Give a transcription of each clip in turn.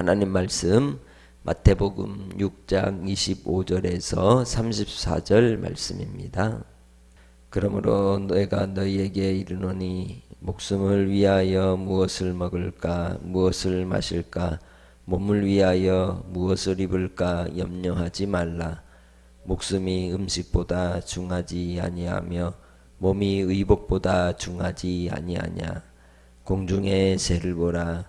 하나님 말씀 마태복음 6장 25절에서 34절 말씀입니다. 그러므로 내가 너희에게 이르노니 목숨을 위하여 무엇을 먹을까 무엇을 마실까 몸을 위하여 무엇을 입을까 염려하지 말라. 목숨이 음식보다 중하지 아니하며 몸이 의복보다 중하지 아니하냐. 공중의 새를 보라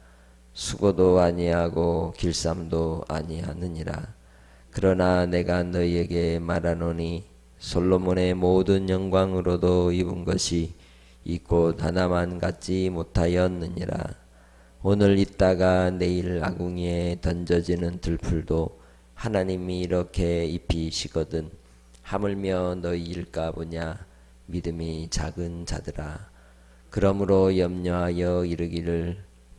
수고도 아니하고 길쌈도 아니하느니라. 그러나 내가 너희에게 말하노니 솔로몬의 모든 영광으로도 입은 것이 이꽃 하나만 갖지 못하였느니라. 오늘 있다가 내일 아궁이에 던져지는 들풀도 하나님이 이렇게 입히시거든 하물며 너희일까 보냐? 믿음이 작은 자들아. 그러므로 염려하여 이르기를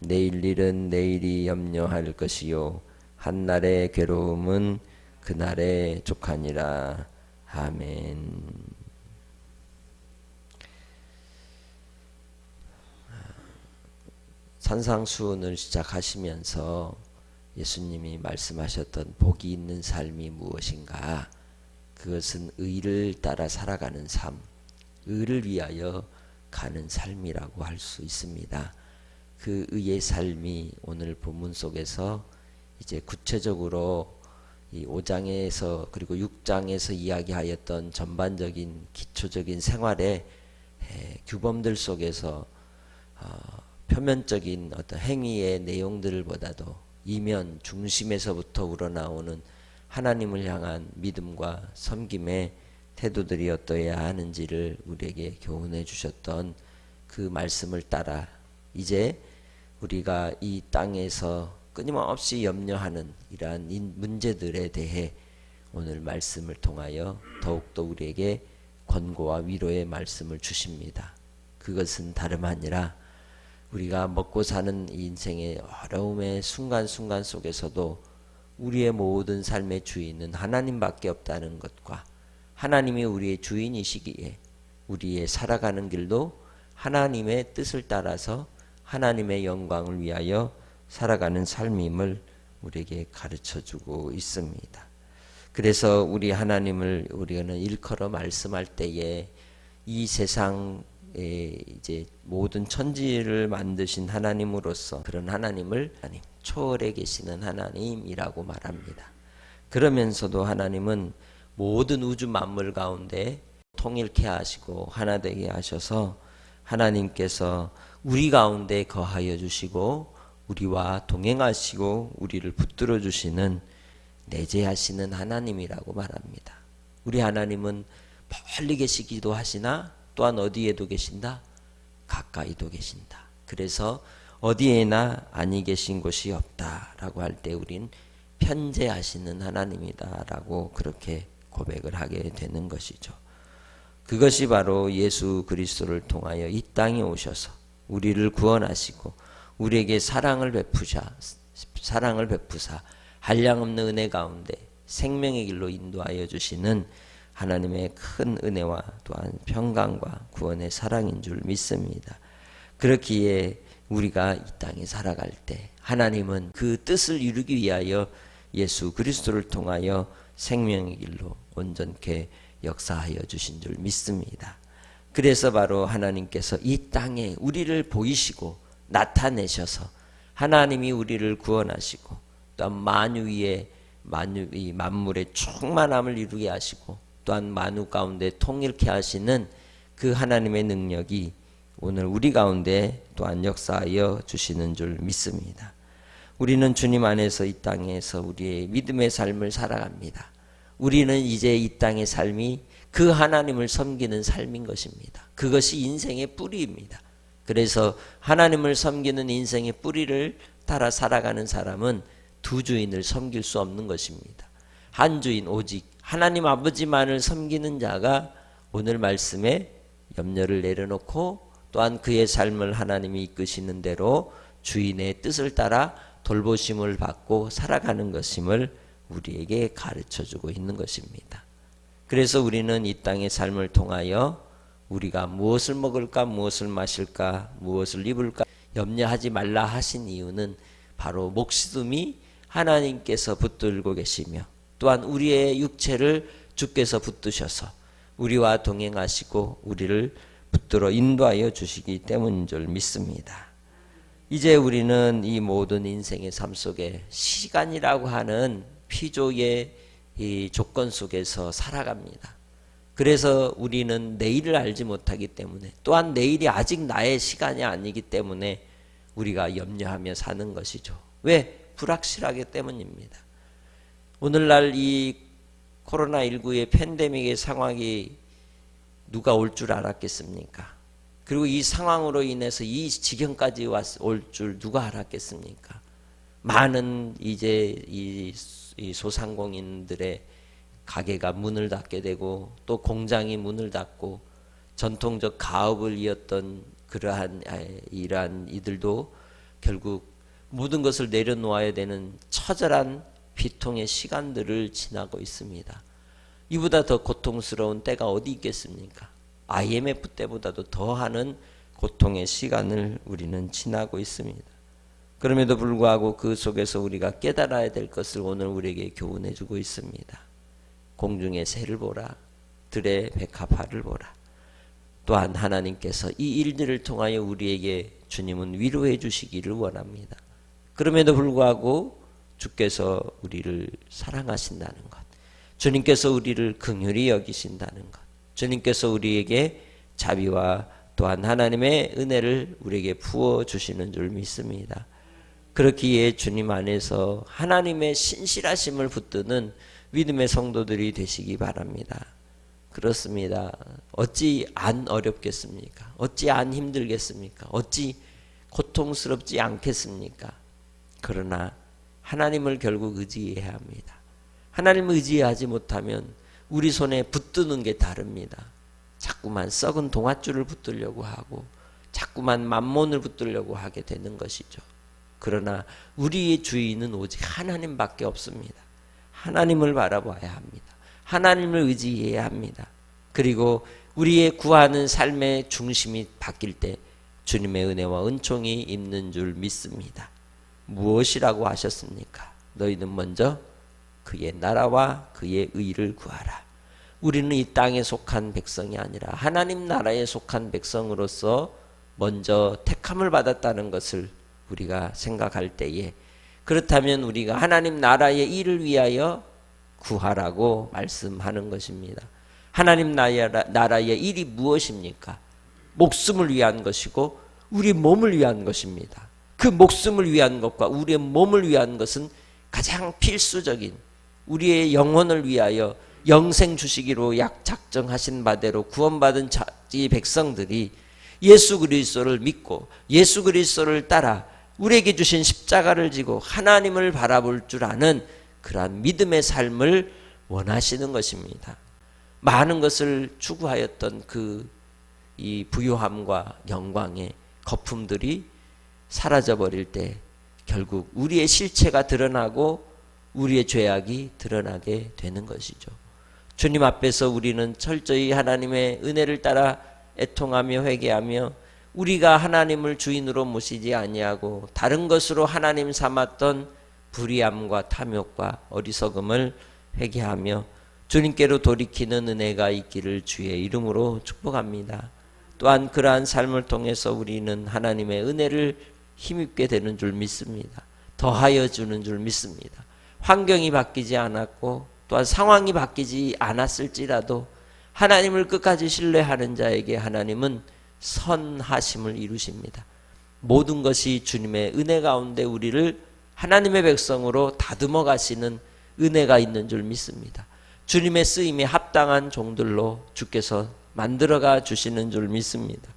내일 일은 내일이 염려할 것이요 한날의 괴로움은 그날의 족하니라 아멘 산상수훈을 시작하시면서 예수님이 말씀하셨던 복이 있는 삶이 무엇인가? 그것은 의를 따라 살아가는 삶, 의를 위하여 가는 삶이라고 할 수 있습니다. 그 의의 삶이 오늘 본문 속에서 이제 구체적으로 이 5장에서 그리고 6장에서 이야기하였던 전반적인 기초적인 생활의 에, 규범들 속에서 어, 표면적인 어떤 행위의 내용들보다도 이면 중심에서부터 우러나오는 하나님을 향한 믿음과 섬김의 태도들이 어떠해야 하는지를 우리에게 교훈해 주셨던 그 말씀을 따라 이제 우리가 이 땅에서 끊임없이 염려하는 이러한 인- 문제들에 대해 오늘 말씀을 통하여 더욱더 우리에게 권고와 위로의 말씀을 주십니다. 그것은 다름 아니라 우리가 먹고 사는 이 인생의 어려움의 순간순간 속에서도 우리의 모든 삶의 주인은 하나님밖에 없다는 것과 하나님이 우리의 주인이시기에 우리의 살아가는 길도 하나님의 뜻을 따라서 하나님의 영광을 위하여 살아가는 삶임을 우리에게 가르쳐 주고 있습니다. 그래서 우리 하나님을 우리는 일컬어 말씀할 때에 이 세상에 이제 모든 천지를 만드신 하나님으로서 그런 하나님을 하나님 초월에 계시는 하나님이라고 말합니다. 그러면서도 하나님은 모든 우주 만물 가운데 통일케 하시고 하나 되게 하셔서 하나님께서 우리 가운데 거하여 주시고 우리와 동행하시고 우리를 붙들어 주시는 내재하시는 하나님이라고 말합니다. 우리 하나님은 멀리 계시기도 하시나 또한 어디에도 계신다? 가까이도 계신다. 그래서 어디에나 아니 계신 곳이 없다라고 할 때 우린 편재하시는 하나님이다라고 그렇게 고백을 하게 되는 것이죠. 그것이 바로 예수 그리스도를 통하여 이 땅에 오셔서 우리를 구원하시고 우리에게 사랑을 베푸자 사랑을 베푸사 한량없는 은혜 가운데 생명의 길로 인도하여 주시는 하나님의 큰 은혜와 또한 평강과 구원의 사랑인 줄 믿습니다. 그렇기에 우리가 이 땅에 살아갈 때 하나님은 그 뜻을 이루기 위하여 예수 그리스도를 통하여 생명의 길로 온전케 역사하여 주신 줄 믿습니다. 그래서 바로 하나님께서 이 땅에 우리를 보이시고 나타내셔서 하나님이 우리를 구원하시고 또한 만유 위에 만유 이 만물의 충만함을 이루게 하시고 또한 만유 가운데 통일케 하시는 그 하나님의 능력이 오늘 우리 가운데 또한 역사하여 주시는 줄 믿습니다. 우리는 주님 안에서 이 땅에서 우리의 믿음의 삶을 살아갑니다. 우리는 이제 이 땅의 삶이 그 하나님을 섬기는 삶인 것입니다. 그것이 인생의 뿌리입니다. 그래서 하나님을 섬기는 인생의 뿌리를 따라 살아가는 사람은 두 주인을 섬길 수 없는 것입니다. 한 주인 오직 하나님 아버지만을 섬기는 자가 오늘 말씀에 염려를 내려놓고 또한 그의 삶을 하나님이 이끄시는 대로 주인의 뜻을 따라 돌보심을 받고 살아가는 것임을 우리에게 가르쳐 주고 있는 것입니다. 그래서 우리는 이 땅의 삶을 통하여 우리가 무엇을 먹을까, 무엇을 마실까, 무엇을 입을까 염려하지 말라 하신 이유는 바로 목숨이 하나님께서 붙들고 계시며 또한 우리의 육체를 주께서 붙드셔서 우리와 동행하시고 우리를 붙들어 인도하여 주시기 때문인 줄 믿습니다. 이제 우리는 이 모든 인생의 삶 속에 시간이라고 하는 피조의 이 조건 속에서 살아갑니다. 그래서 우리는 내일을 알지 못하기 때문에 또한 내일이 아직 나의 시간이 아니기 때문에 우리가 염려하며 사는 것이죠. 왜? 불확실하기 때문입니다. 오늘날 이 코로나19의 팬데믹의 상황이 누가 올 줄 알았겠습니까? 그리고 이 상황으로 인해서 이 지경까지 올 줄 누가 알았겠습니까? 많은 이제 이, 이 소상공인들의 가게가 문을 닫게 되고 또 공장이 문을 닫고 전통적 가업을 이었던 그러한 아, 이러한 이들도 결국 모든 것을 내려놓아야 되는 처절한 비통의 시간들을 지나고 있습니다. 이보다 더 고통스러운 때가 어디 있겠습니까? IMF 때보다도 더하는 고통의 시간을 우리는 지나고 있습니다. 그럼에도 불구하고 그 속에서 우리가 깨달아야 될 것을 오늘 우리에게 교훈해 주고 있습니다. 공중의 새를 보라. 들의 백합화를 보라. 또한 하나님께서 이 일들을 통하여 우리에게 주님은 위로해 주시기를 원합니다. 그럼에도 불구하고 주께서 우리를 사랑하신다는 것. 주님께서 우리를 긍휼히 여기신다는 것. 주님께서 우리에게 자비와 또한 하나님의 은혜를 우리에게 부어 주시는 줄 믿습니다. 그렇기에 주님 안에서 하나님의 신실하심을 붙드는 믿음의 성도들이 되시기 바랍니다. 그렇습니다. 어찌 안 어렵겠습니까? 어찌 안 힘들겠습니까? 어찌 고통스럽지 않겠습니까? 그러나 하나님을 결국 의지해야 합니다. 하나님을 의지하지 못하면 우리 손에 붙드는 게 다릅니다. 자꾸만 썩은 동아줄을 붙들려고 하고 자꾸만 만몬을 붙들려고 하게 되는 것이죠. 그러나 우리의 주인은 오직 하나님밖에 없습니다. 하나님을 바라봐야 합니다. 하나님을 의지해야 합니다. 그리고 우리의 구하는 삶의 중심이 바뀔 때 주님의 은혜와 은총이 있는 줄 믿습니다. 무엇이라고 하셨습니까? 너희는 먼저 그의 나라와 그의 의를 구하라. 우리는 이 땅에 속한 백성이 아니라 하나님 나라에 속한 백성으로서 먼저 택함을 받았다는 것을 우리가 생각할 때에 그렇다면 우리가 하나님 나라의 일을 위하여 구하라고 말씀하는 것입니다. 하나님 나라의 일이 무엇입니까? 목숨을 위한 것이고 우리 몸을 위한 것입니다. 그 목숨을 위한 것과 우리의 몸을 위한 것은 가장 필수적인 우리의 영혼을 위하여 영생 주시기로 약 작정하신 바대로 구원받은 이 백성들이 예수 그리스도를 믿고 예수 그리스도를 따라 우리에게 주신 십자가를 지고 하나님을 바라볼 줄 아는 그러한 믿음의 삶을 원하시는 것입니다. 많은 것을 추구하였던 그 이 부요함과 영광의 거품들이 사라져 버릴 때 결국 우리의 실체가 드러나고 우리의 죄악이 드러나게 되는 것이죠. 주님 앞에서 우리는 철저히 하나님의 은혜를 따라 애통하며 회개하며 우리가 하나님을 주인으로 모시지 아니하고 다른 것으로 하나님 삼았던 불의함과 탐욕과 어리석음을 회개하며 주님께로 돌이키는 은혜가 있기를 주의 이름으로 축복합니다. 또한 그러한 삶을 통해서 우리는 하나님의 은혜를 힘입게 되는 줄 믿습니다. 더하여 주는 줄 믿습니다. 환경이 바뀌지 않았고 또한 상황이 바뀌지 않았을지라도 하나님을 끝까지 신뢰하는 자에게 하나님은 선하심을 이루십니다. 모든 것이 주님의 은혜 가운데 우리를 하나님의 백성으로 다듬어 가시는 은혜가 있는 줄 믿습니다. 주님의 쓰임에 합당한 종들로 주께서 만들어가 주시는 줄 믿습니다.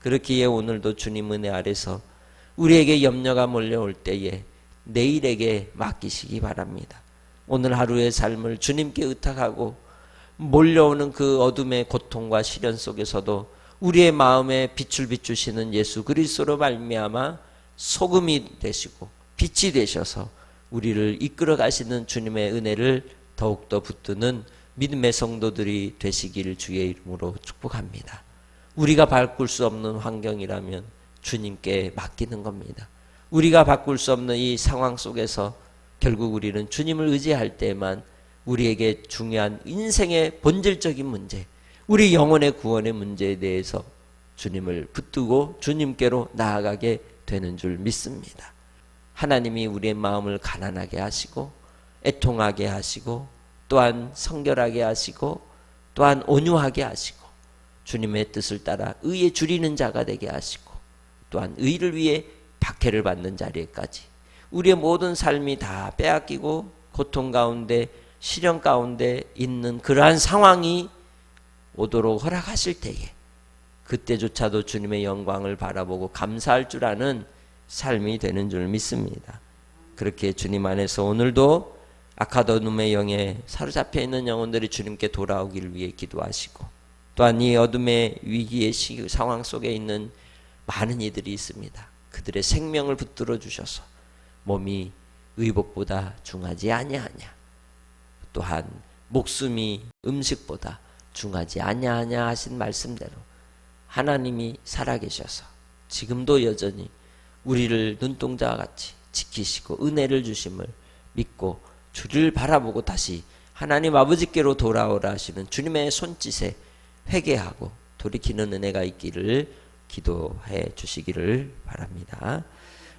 그렇기에 오늘도 주님 은혜 아래서 우리에게 염려가 몰려올 때에 내일에게 맡기시기 바랍니다. 오늘 하루의 삶을 주님께 의탁하고 몰려오는 그 어둠의 고통과 시련 속에서도 우리의 마음에 빛을 비추시는 예수 그리스도로 말미암아 소금이 되시고 빛이 되셔서 우리를 이끌어 가시는 주님의 은혜를 더욱더 붙드는 믿음의 성도들이 되시길 주의 이름으로 축복합니다. 우리가 바꿀 수 없는 환경이라면 주님께 맡기는 겁니다. 우리가 바꿀 수 없는 이 상황 속에서 결국 우리는 주님을 의지할 때만 우리에게 중요한 인생의 본질적인 문제, 우리 영혼의 구원의 문제에 대해서 주님을 붙들고 주님께로 나아가게 되는 줄 믿습니다. 하나님이 우리의 마음을 가난하게 하시고 애통하게 하시고 또한 성결하게 하시고 또한 온유하게 하시고 주님의 뜻을 따라 의에 줄이는 자가 되게 하시고 또한 의를 위해 박해를 받는 자리에까지 우리의 모든 삶이 다 빼앗기고 고통 가운데 시련 가운데 있는 그러한 상황이 오도록 허락하실 때에 그때조차도 주님의 영광을 바라보고 감사할 줄 아는 삶이 되는 줄 믿습니다. 그렇게 주님 안에서 오늘도 아카도눔의 영에 사로잡혀 있는 영혼들이 주님께 돌아오기를 위해 기도하시고 또한 이 어둠의 위기의 시, 상황 속에 있는 많은 이들이 있습니다. 그들의 생명을 붙들어 주셔서 몸이 의복보다 중하지 아니하냐. 또한 목숨이 음식보다 중하지 아니하냐 하신 말씀대로 하나님이 살아계셔서 지금도 여전히 우리를 눈동자와 같이 지키시고 은혜를 주심을 믿고 주를 바라보고 다시 하나님 아버지께로 돌아오라 하시는 주님의 손짓에 회개하고 돌이키는 은혜가 있기를 기도해 주시기를 바랍니다.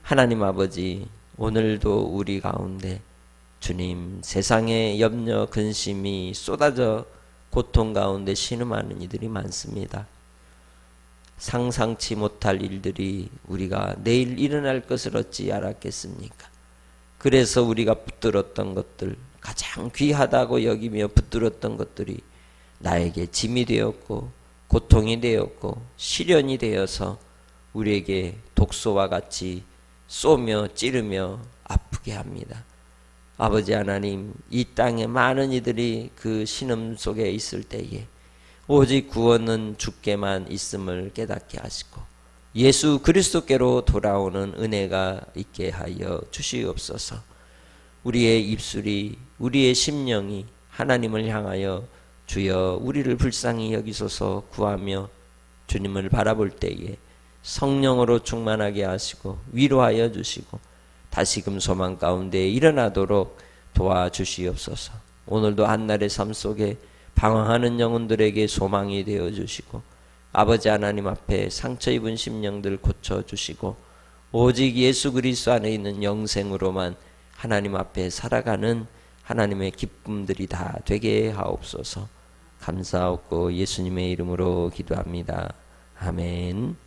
하나님 아버지 오늘도 우리 가운데 주님 세상의 염려 근심이 쏟아져 고통 가운데 신음하는 이들이 많습니다. 상상치 못할 일들이 우리가 내일 일어날 것을 어찌 알았겠습니까? 그래서 우리가 붙들었던 것들 가장 귀하다고 여기며 붙들었던 것들이 나에게 짐이 되었고 고통이 되었고 시련이 되어서 우리에게 독소와 같이 쏘며 찌르며 아프게 합니다. 아버지 하나님, 이 땅에 많은 이들이 그 신음 속에 있을 때에 오직 구원은 주께만 있음을 깨닫게 하시고 예수 그리스도께로 돌아오는 은혜가 있게 하여 주시옵소서. 우리의 입술이 우리의 심령이 하나님을 향하여 주여 우리를 불쌍히 여기소서 구하며 주님을 바라볼 때에 성령으로 충만하게 하시고 위로하여 주시고 다시금 소망 가운데 일어나도록 도와주시옵소서. 오늘도 한날의 삶 속에 방황하는 영혼들에게 소망이 되어 주시고 아버지 하나님 앞에 상처 입은 심령들 고쳐 주시고 오직 예수 그리스도 안에 있는 영생으로만 하나님 앞에 살아가는 하나님의 기쁨들이 다 되게 하옵소서. 감사하고 예수님의 이름으로 기도합니다. 아멘.